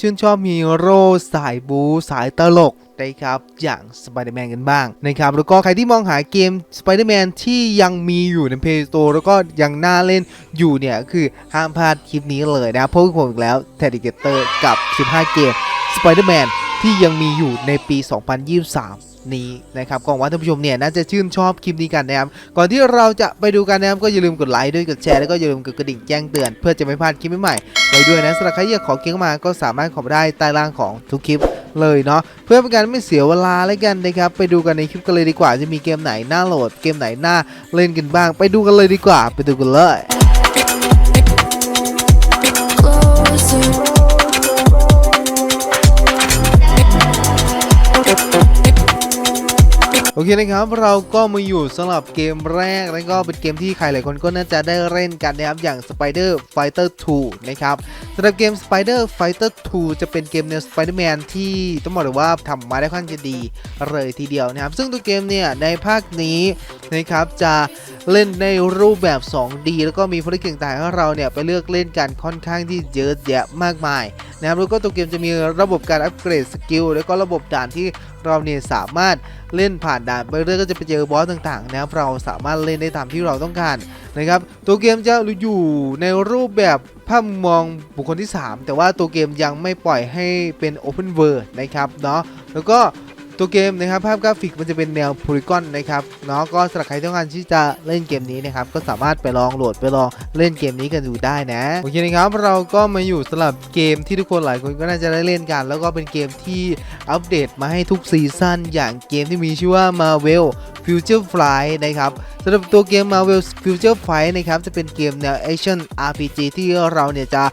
ชื่นชอบฮีโร่สายบูสายตลกนะครับอย่างสไปเดอร์แมนกันบ้างนะครับแล้วก็ใครที่มองหาเกมสไปเดอร์แมนที่ยังมีอยู่ใน Play Store แล้วก็ยังน่าเล่นอยู่เนี่ย คือห้ามพลาดคลิปนี้เลยนะเพราะผมอีกแล้วแทดิเกเตอร์กับ 15 เกมสไปเดอร์แมนที่ยังมีอยู่ในปี 2023 นี้นะครับก็หวังว่าท่านผู้ชมเนี่ยน่าจะชื่นชอบคลิปนี้กันนะครับก่อนที่เราจะไปดูกันนะครับก็อย่าลืมกดไลค์ด้วยกดแชร์แล้วก็อย่าลืมกดกระดิ่งแจ้งเตือนเพื่อจะไม่พลาดคลิปใหม่ๆไว้ด้วยนะสำหรับใครอยากขอเกมมาก็สามารถขอได้ใต้ล่างของทุกคลิปเลยเนาะเพื่อเป็นการไม่เสียเวลาแล้วกันนะครับไปดูกันในคลิปกันเลยดีกว่าจะมีเกมไหนน่าโหลดเกมไหนน่าเล่นกันบ้าง ไปดูกันเลยดีกว่า ไปดูกันเลย โอเคนะครับเราก็มาอยู่สำหรับเกมแรกแล้วก็เป็นเกมที่ใครหลายคนก็น่าจะได้เล่นกันนะครับอย่าง Spider Fighter 2 นะครับสำหรับเกม Spider Fighter 2 จะเป็นเกมแนว Spider-Man ที่ต้องบอกเลยว่าทำมาได้ค่อนข้างจะดีเลยทีเดียวนะครับ ซึ่งตัวเกมเนี่ยในภาคนี้นะครับจะเล่นในรูปแบบ 2D แล้วก็มีภารกิจต่างๆให้เราเนี่ยไปเลือกเล่นกันค่อนข้างที่เยอะแยะมากมายนะครับแล้วก็ตัวเกมจะมีระบบการอัปเกรดสกิลแล้วก็ระบบด่านที่ เราเนี่ยสามารถเล่นผ่านด่านไปเรื่อยก็จะไปเจอบอสต่างๆนะครับเราสามารถเล่นได้ตามที่เราต้องการนะครับตัวเกมจะอยู่ในรูปแบบภาพมองบุคคลที่ 3 แต่ว่าตัวเกมยังไม่ปล่อยให้เป็น Open World นะครับเนาะแล้วก็ ตัวเกมนะครับภาพกราฟิกมันจะเป็นแนวโพลีกอนนะครับเนาะก็สำหรับใครต้องการที่จะเล่นเกมนี้นะครับก็สามารถไปลองโหลดไปลองเล่นเกมนี้กันดูได้นะโอเคนะครับเราก็มาอยู่สำหรับเกมที่ทุกคนหลายคนก็น่าจะได้เล่นกัน แล้วก็เป็นเกมที่อัปเดตมาให้ทุกซีซั่นอย่างเกมที่มีชื่อว่า Marvel Future Flight นะครับสำหรับตัวเกม Marvel Future Flight นะครับจะเป็นเกมแนว Action RPG ที่เราเนี่ยจะ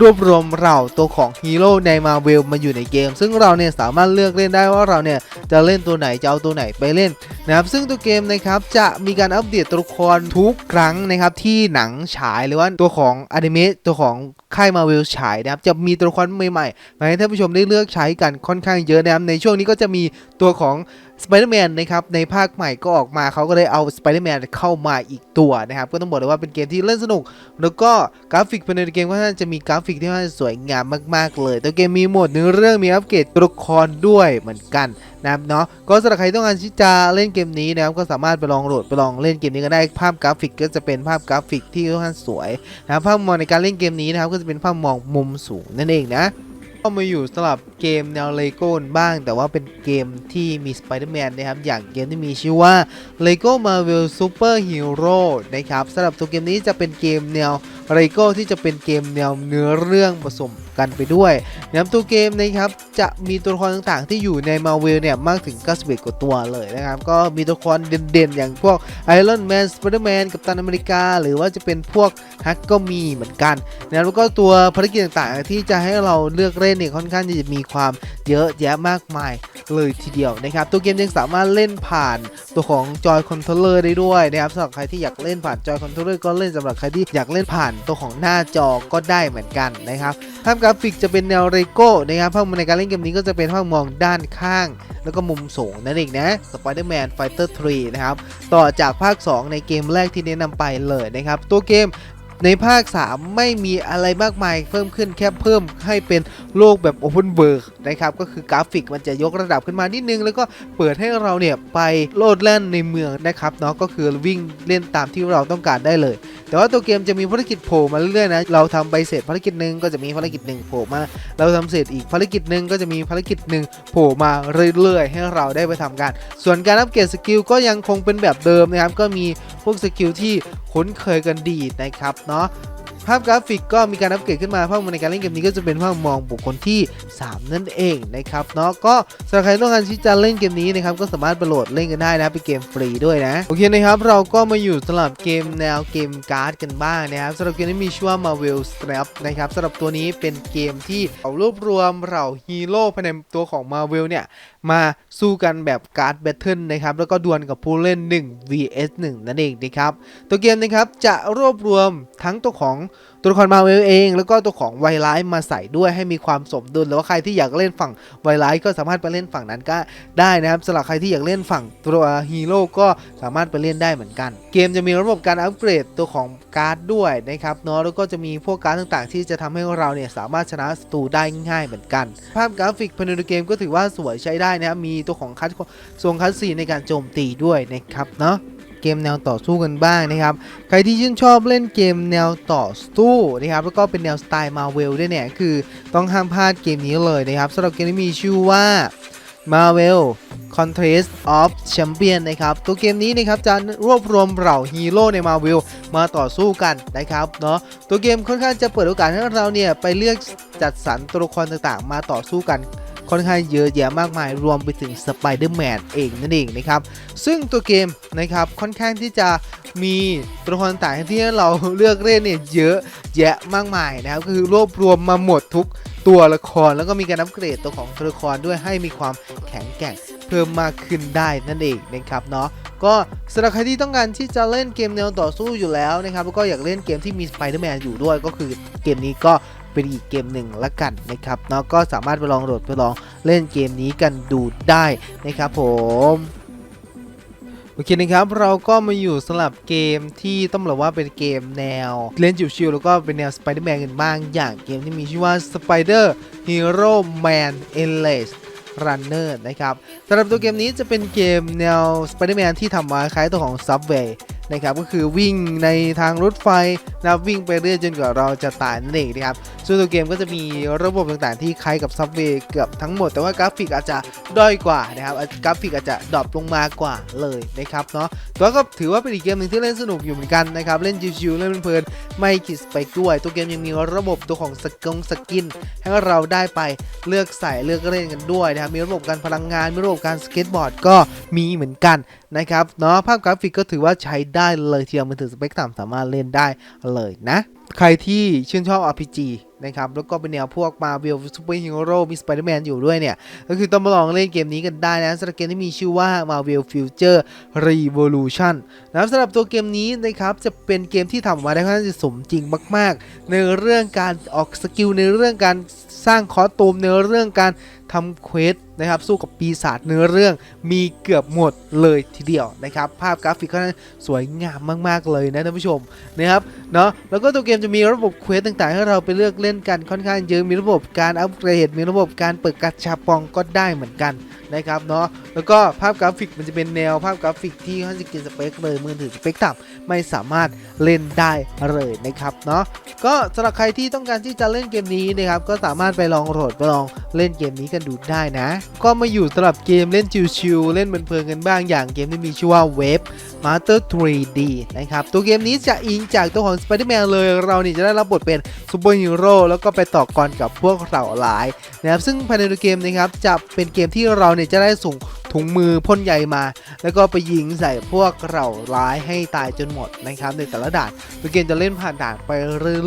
รวบรวมเราตัวของฮีโร่ใน Marvel มาอยู่ในเกม ซึ่งเราเนี่ยสามารถเลือกเล่นได้ว่าเราเนี่ยจะเล่นตัวไหนจะเอาตัวไหนไปเล่นนะครับซึ่งตัวเกมนะครับจะมีการอัปเดตตัวละครทุกครั้งนะครับที่หนังฉายหรือว่าตัวของอนิเมะตัวของค่ายมาเวลฉายนะครับจะมีตัวละครใหม่ๆมาให้ท่านผู้ชมได้เลือกใช้กันค่อนข้างเยอะนะครับในช่วงนี้ก็จะมีตัวของ Spider-Man นนะครับในภาคใหม่ก็ออกมาเขาก็เลยเอา Spider-Man เข้ามาอีกตัวนะครับ ก็ต้องบอกเลยว่าเป็นเกมที่เล่นสนุก แล้วก็กราฟิกภายในเกมก็น่าจะมีกราฟิกที่น่าสวยงามมากๆเลย ตัวเกมมีโหมดเนื้อเรื่องมีอัปเกรดตัวละครด้วยเหมือนกันนะครับเนาะก็สำหรับใครต้องการที่จะเล่นเกมนี้นะครับก็สามารถไปลองโหลดไปลองเล่นเกมนี้กันได้ภาพกราฟิกก็จะเป็นภาพกราฟิกที่ค่อนข้างสวยนะภาพมองในการเล่นเกมนี้นะครับก็จะเป็นภาพมองมุมสูงนั่นเองนะ ก็มาอยู่สำหรับเกมแนวเลโก้บ้าง แต่ว่าเป็นเกมที่มีสไปเดอร์แมนนะครับ อย่างเกมที่มีชื่อว่า Lego Marvel Super Hero นะครับสำหรับตัวเกมนี้จะเป็นเกมแนวเลโก้ที่จะเป็นเกมแนวเนื้อเรื่องผสม กันไปด้วยนะตัวเกมนะครับจะมีตัวละครต่างๆ ที่อยู่ในมาวิลเนี่ยมากถึง 91 กว่าตัวเลยนะครับ ก็มีตัวละครเด่นๆ อย่างพวกไอรอนแมนสไปเดอร์แมนกัปตันอเมริกา หรือว่าจะเป็นพวกฮักก็มีเหมือนกันนะแล้วก็ตัวภารกิจต่างๆ ที่จะให้เราเลือกเล่นเนี่ยค่อนข้างจะมีความเยอะแยะมากมาย เลยทีเดียวนะครับ ตัวเกมยังสามารถเล่นผ่านตัวของจอยคอนโทรลเลอร์ได้ด้วยนะครับสำหรับใครที่อยากเล่นผ่านจอยคอนโทรลเลอร์ก็เล่นสำหรับใครที่อยากเล่นผ่านตัวของหน้าจอก็ได้เหมือนกันนะครับภาพกราฟิกจะเป็นแนวเรโก้นะครับภาพในการเล่นเกมนี้ก็จะเป็นภาพมองด้านข้าง แล้วก็มุมสูงนั่นเองนะ Spider-Man Fighter 3 นะครับ ต่อจากภาค 2 ในเกมแรกที่แนะนำไปเลยนะครับ ตัวเกม ในภาค 3 ไม่มีอะไรมากมายเพิ่มขึ้นแค่เพิ่มให้เป็นโลกแบบ Open World นะครับก็คือกราฟิกมันจะยกระดับขึ้นมานิดนึง แล้วก็เปิดให้เราเนี่ยไปโลดแล่นในเมืองนะครับเนาะก็คือวิ่งเล่นตามที่เราต้องการได้เลย แต่ว่าตัวเกมจะมีภารกิจโผล่มาเรื่อยๆนะเราทำใบเสร็จภารกิจหนึ่งก็จะมีภารกิจหนึ่งโผล่มาเราทำเสร็จอีกภารกิจหนึ่งก็จะมีภารกิจหนึ่งโผล่มาเรื่อยๆ ให้เราได้ไปทำกันส่วนการอัปเกรดสกิลก็ยังคงเป็นแบบเดิมนะครับก็มีพวกสกิลที่คุ้นเคยกันดีนะครับเนาะภาพกราฟิกก็มีการอัปเกรดขึ้นมาภาพในการเล่นเกมนี้ก็จะเป็นภาพมองบุคคลที่ 3 นั่นเองนะครับเนาะก็สำหรับใครต้องการที่จะเล่นเกมนี้นะครับก็สามารถไปโหลดเล่นกันได้นะเป็นเกมฟรีด้วยนะโอเคนะครับเราก็มาอยู่สำหรับเกมแนวเกมการ์ดกันบ้างนะครับสำหรับเกมนี้มีชื่อว่า Marvel Snap นะครับสำหรับตัวนี้เป็นเกมที่เอารวบรวมเหล่าฮีโร่ภายในตัวของ Marvel เนี่ยมาสู้กันแบบการ์ดแบทเทิลนะครับแล้วก็ดวลกับผู้เล่น 1 vs 1 นั่นเองนะครับตัวเกมนะครับจะรวบรวมทั้งตัวของตัวละครมาเวลเอง แล้วก็ตัวของไวไลท์มาใส่ด้วยให้มีความสมดุลหรือว่าใครที่อยากเล่นฝั่งไวไลท์ก็สามารถไปเล่นฝั่งนั้นก็ได้นะครับสำหรับใครที่อยากเล่นฝั่งตัวฮีโร่ก็สามารถไปเล่นได้เหมือนกัน เกมจะมีระบบการอัปเกรดตัวของการ์ดด้วยนะครับเนาะแล้วก็จะมีพวกการ์ดต่างๆ ที่จะทำให้เราเนี่ยสามารถชนะศัตรูได้ง่ายเหมือนกัน ภาพกราฟิกภายในเกมก็ถือว่าสวยใช้ได้นะครับมีตัวของคัดทรงคัดซีในการโจมตีด้วยนะครับเนาะ เกมแนวต่อสู้กันบ้างนะครับ ใครที่ชื่นชอบเล่นเกมแนวต่อสู้นะครับ แล้วก็เป็นแนวสไตล์มาเวลด้วยเนี่ย คือต้องห้ามพลาดเกมนี้เลยนะครับสำหรับเกมนี้มีชื่อว่า Marvel Contest of Champion นะครับ ตัวเกมนี้นะครับจะรวบรวมเหล่าฮีโร่ใน Marvel มาต่อสู้กันนะครับเนาะ ตัวเกมค่อนข้างจะเปิดโอกาสให้เราเนี่ยไปเลือกจัดสรรตัวละครต่างๆ มาต่อสู้กัน ค่อนข้างเยอะแยะมากมาย รวมไปถึง Spider-Man เองนั่นเองนะครับ ซึ่งตัวเกมนะครับค่อนข้างที่จะมีตัวละครต่างๆที่เราเลือกเล่นเนี่ยเยอะแยะมากมายนะครับก็คือรวบรวมมาหมดทุกตัวละครแล้วก็มีการอัปเกรดตัวของตัวละครด้วยให้มีความแข็งแกร่งเพิ่มมากขึ้นได้นั่นเองนะครับเนาะก็สำหรับใครที่ต้องการที่จะเล่นเกมแนวต่อสู้อยู่แล้วนะครับแล้วก็อยากเล่นเกมที่มี Spider-Man อยู่ด้วยก็คือเกมนี้ก็ เป็นอีกเกมหนึ่งละกันนะครับเนาะก็สามารถไปลองโหลดไปลองเล่นเกมนี้กันดูได้นะครับผมโอเคนะครับเราก็มาอยู่สำหรับเกมที่ต้องบอกว่าเป็นเกมแนวเล่นชิวแล้วก็เป็นแนว Spider-Man กันบ้างอย่างเกมที่มีชื่อว่า Spider Hero Man Endless Runner นะครับสำหรับตัวเกมนี้จะเป็นเกมแนว Spider-Man ที่ทำมาคล้ายตัวของ Subway นะครับก็คือวิ่งในทางรถไฟนะวิ่งไปเรื่อยจนกว่าเราจะตายนั่นเองนะครับส่วนตัวเกมก็จะมีระบบต่างๆที่คล้ายกับ Subway เกือบทั้งหมด แต่ว่ากราฟิกอาจจะด้อยกว่านะครับกราฟิกอาจจะดรอปลงมากว่าเลยนะครับเนาะแต่ว่าก็ถือว่าเป็นอีกเกมหนึ่งที่เล่นสนุกอยู่เหมือนกันนะครับเล่นชิวๆเล่นเพลินๆไม่คิดสเปด้วย ตัวเกมยังมีระบบตัวของสกงสกิน ให้เราได้ไปเลือกใส่เลือกเล่นกันด้วยนะครับมีระบบการพลังงานมีระบบการสเก็ตบอร์ดก็มีเหมือนกันนะครับเนาะภาพกราฟิกก็ถือว่าใช้ได้ได้เลยทีเดียวมือถือสเปคต่ำสามารถเล่นได้เลยนะ ใครที่ชื่นชอบ RPG นะครับ แล้วก็เป็นแนวพวก Marvel Super Hero มี Spider-Man อยู่ด้วยเนี่ย ก็คือต้องมาลองเล่นเกมนี้กันได้นะสำหรับเกมที่มีชื่อว่า Marvel Future Revolution นะสำหรับตัวเกมนี้นะครับ จะเป็นเกมที่ทำออกมาได้ค่อนข้างจะสมจริงมาก ๆ ในเรื่องการออกสกิลในเรื่องการสร้างคอสตูมในเรื่องการทำเควส นะครับสู้กับปีศาจเนื้อเรื่องมีเกือบหมดเลยทีเดียวนะครับภาพกราฟิกค่อนข้างสวยงามมากๆเลยนะท่านผู้ชมนะครับเนาะแล้วก็ตัวเกมจะมีระบบเควสต่างๆ ให้เราไปเลือกเล่นกันค่อนข้างเยอะมีระบบการอัปเกรดมีระบบการเปิดกาชาปองก็ได้เหมือนกันนะครับเนาะแล้วก็ภาพกราฟิกมันจะเป็นแนวภาพกราฟิกที่ค่อนข้างจะกินสเปคเลยมือถือสเปคต่ำไม่สามารถเล่นได้เลยนะครับเนาะก็สำหรับใครที่ต้องการที่จะเล่นเกมนี้นะครับก็สามารถไปลองโหลดไปลองเล่นเกมนี้กันดูได้นะก็มาอยู่สำหรับเกมเล่นชิวๆเล่นเพลินๆกันบ้างอย่างเกมที่มีชื่อว่า w a v Master 3D นะครับ ตัวเกมนี้จะอิงจากตัวของ Spider-Man เลย เรานี่จะได้รับบทเป็นซูเปอร์ฮีโร่แล้วก็ไปต่อกรกับพวกเหล่าหลายนะครับซึ่งภายในตัวเกมนะครับจะเป็นเกมที่เราเนี่ยจะได้ส่ง ถุงมือพ่นใยมา แล้วก็ไปยิงใส่พวกเหล่าร้ายให้ตายจนหมดนะครับในแต่ละด่านเกมจะเล่นผ่านด่านไป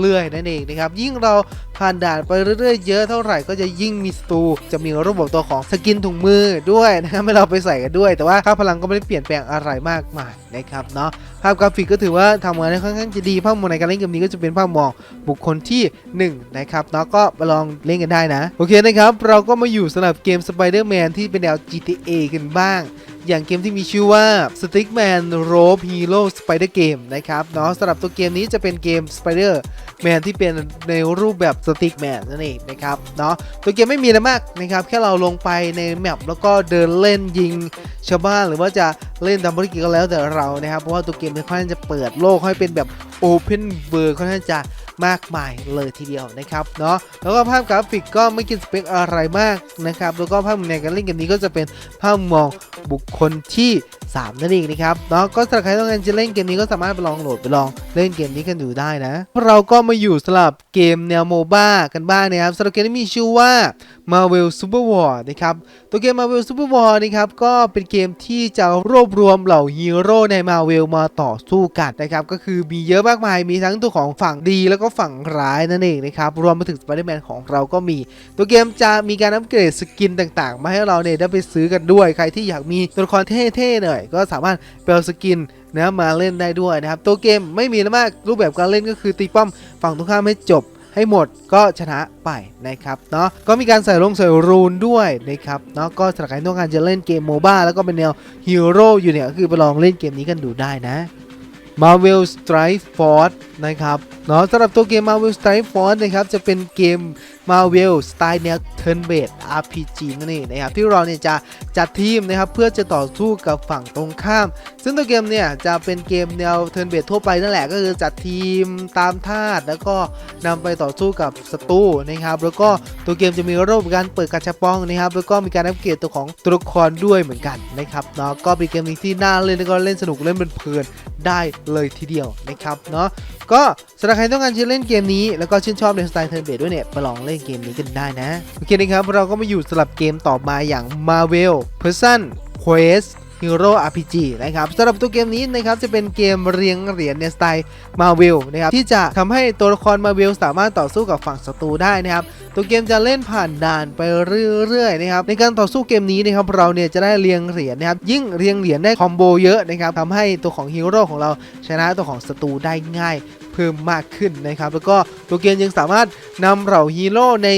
เรื่อยๆนั่นเองนะครับยิ่งเราผ่านด่านไปเรื่อยๆ เยอะเท่าไหร่ก็จะยิ่งมีสตูจะมีระบบตัวของสกินถุงมือด้วยนะครับให้เราไปใส่กันด้วย แต่ว่าค่าพลังก็ไม่ได้เปลี่ยนแปลงอะไรมากมายนะครับเนาะ ภาพกราฟิกก็ถือว่าทำงานได้ค่อนข้างจะดีภาพมองในการเล่นเกมนี้ก็จะเป็นภาพมองบุคคลที่หนึ่งนะครับเนาะก็ไปลองเล่นกันได้นะ โอเคนะครับ เราก็มาอยู่สำหรับเกม Spider-Man ที่เป็นแนว GTA กันบ้าง อย่างเกมที่มีชื่อว่า Stickman Rope Hero Spider Game นะครับเนาะสำหรับตัวเกมนี้จะเป็นเกม Spider Man ที่เป็นในรูปแบบ Stickman นั่นเองนะครับเนาะตัวเกมไม่มีอะไรมากนะครับแค่เราลงไปในแมปแล้วก็เดินเล่นยิงชาวบ้านหรือว่าจะเล่นทำภารกิจก็แล้วแต่เรานะครับเพราะว่าตัวเกมค่อนข้างจะเปิดโลกให้เป็นแบบ Open World ค่อนข้างจะ มากมายเลยทีเดียวนะครับเนาะแล้วก็ภาพกราฟิกก็ไม่กินสเปคอะไรมากนะครับแล้วก็ภาพในการเล่นเกมนี้ก็จะเป็นภาพมองบุคคลที่ 3 นั่นเองนะครับเนาะก็สำหรับใครต้องการจะเล่นเกมนี้ก็สามารถไปลองโหลดไปลองเล่นเกมนี้กันดูได้นะ เราก็มาอยู่สำหรับเกมแนวโมบ้ากันบ้างนะครับสำหรับเกมที่มีชื่อว่า Marvel Super War นะครับตัวเกม Marvel Super War นะครับก็เป็นเกมที่จะรวบรวมเหล่าฮีโร่ใน Marvel มาต่อสู้กันนะครับก็คือมีเยอะมากมายมีทั้งตัวของฝั่งดีแล้วก็ฝั่งร้ายนั่นเองนะครับรวมไปถึง Spider-Man ของเราก็มี ตัวเกมจะมีการอัปเกรดสกินต่างๆ มาให้เราเนี่ยได้ไปซื้อกันด้วย ใครที่อยากมีตัวละครเท่ๆหน่อยก็สามารถเปลอสกินนะมาเล่นได้ด้วยนะครับ ตัวเกมไม่มีอะไรมากรูปแบบการเล่นก็คือตีป้อมฝั่งตรงข้ามให้จบให้หมดก็ชนะไปนะครับเนาะก็มีการใส่ลงใส่รูนด้วยนะครับเนาะก็สำหรับใครต้องการจะเล่นเกมโมบ้าแล้วก็เป็นแนวฮีโร่อยู่เนี่ยก็คือไปลองเล่นเกมนี้กันดูได้นะ Marvel Strike Force นะครับเนาะสำหรับตัวเกม Marvel Strike Force นะครับจะเป็นเกม Marvel สไตล์แนว Turn Based RPG นั่นเองนะครับที่เราเนี่ยจะจัดทีมนะครับเพื่อจะต่อสู้กับฝั่งตรงข้าม ซึ่งตัวเกมเนี่ยจะเป็นเกมแนว Turn Based ทั่วไปนั่นแหละก็คือจัดทีมตามธาตุแล้วก็นำไปต่อสู้กับศัตรูนะครับแล้วก็ตัวเกมจะมีระบบการเปิดกาชาปองนะครับแล้วก็มีการอัปเกรดตัวของตัวละครด้วยเหมือนกันนะครับเนาะก็เป็นเกมที่น่าเล่นแล้วก็เล่นสนุกเล่นเพลินได้เลยทีเดียวนะครับเนาะก็สำหรับใครต้องการจะเล่นเกมนี้แล้วก็ชื่นชอบในสไตล์เทิร์นเบดด้วยเนี่ยไปลองเล่นเกมนี้กันได้นะ โอเคนะครับ เราก็มาอยู่สลับเกมต่อมาอย่าง Marvel Person Quest Hero RPG นะครับสำหรับตัวเกมนี้นะครับจะเป็นเกมเรียงเหรียญในสไตล์ Marvel นะครับที่จะทำให้ตัวละคร Marvel สามารถต่อสู้กับฝั่งศัตรูได้นะครับตัวเกมจะเล่นผ่านด่านไปเรื่อยๆนะครับในการต่อสู้เกมนี้นะครับเราเนี่ยจะได้เรียงเหรียญนะครับยิ่งเรียงเหรียญได้คอมโบเยอะนะครับทำให้ตัวของฮีโร่ของเราชนะตัวของศัตรูได้ง่ายเพิ่มมากขึ้นนะครับแล้วก็ตัวเกมยังสามารถนำเหล่าฮีโร่ใน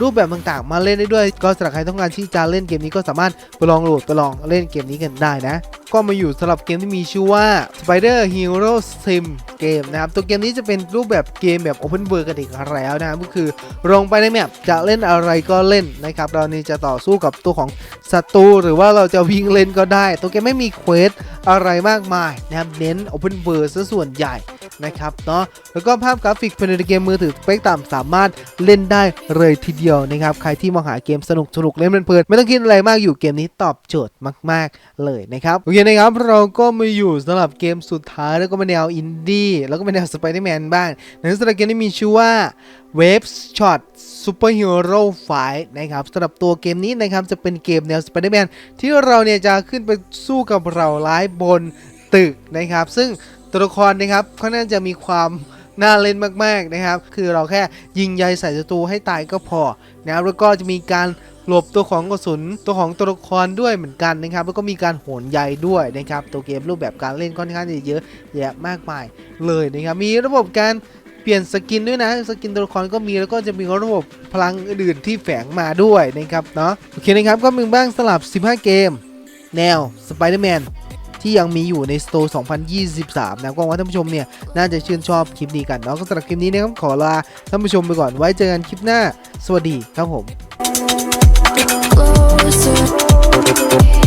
รูปแบบต่างๆ มาเล่นได้ด้วย ก็สำหรับใครต้องการที่จะเล่นเกมนี้ก็สามารถไปลองโหลดไปลองเล่นเกมนี้กันได้นะ ก็มาอยู่สำหรับเกมที่มีชื่อว่า Spider Hero Sim เกมนะครับ ตัวเกมนี้จะเป็นรูปแบบเกมแบบ Open World กันอีกแล้วนะครับก็คือลงไปในแมปจะเล่นอะไรก็เล่นนะครับ เรานี่จะต่อสู้กับตัวของศัตรูหรือว่าเราจะวิ่งเล่นก็ได้ ตัวเกมไม่มีเควสอะไรมากมายนะครับ เน้น Open World ซะส่วนใหญ่นะครับเนาะแล้วก็ภาพกราฟิกภายในเกมมือถือสเปคต่ำสามารถเล่นได้เลยทีเดียวนะครับ ใครที่มองหาเกมสนุกสนุกเล่นเพลินไม่ต้องคิดอะไรมากอยู่เกมนี้ตอบโจทย์มาก ๆ เลยนะครับโอเคนะครับเราก็มาอยู่สำหรับเกมสุดท้ายแล้วก็เป็นแนวอินดี้แล้วก็เป็นแนวสไปเดอร์แมนบ้างในสำหรับเกมที่มีชื่อว่า Wave Shot Super Hero Fight นะครับสำหรับตัวเกมนี้นะครับจะเป็นเกมแนวสไปเดอร์แมนที่เราเนี่ยจะขึ้นไปสู้กับเราร้ายบนตึกนะครับ ซึ่งตัวละครนะครับเขาน่าจะมีความน่าเล่นมากๆนะครับ คือเราแค่ยิงใยใส่ศัตรูให้ตายก็พอนะครับแล้วก็จะมีการ หลบตัวของกระสุนตัวของตัวละครด้วยเหมือนกันนะครับแล้วก็มีการโหนใยด้วยนะครับตัวเกมรูปแบบการเล่นค่อนข้างจะเยอะแยะมากมายเลยนะครับมีระบบการเปลี่ยนสกินด้วยนะสกินตัวละครก็มีแล้วก็จะมีระบบพลังอื่นที่แฝงมาด้วยนะครับเนาะโอเคนะครับก็มีบ้างสลับ 15 เกม แนว Spider-Man ที่ยังมีอยู่ใน Store 2023 นะก็หวังว่าท่านผู้ชมเนี่ย น่าจะชื่นชอบคลิปนี้กันเนาะก็สำหรับคลิปนี้นะครับขอลาท่านผู้ชมไปก่อนไว้เจอกันคลิปหน้า สวัสดีครับผม closer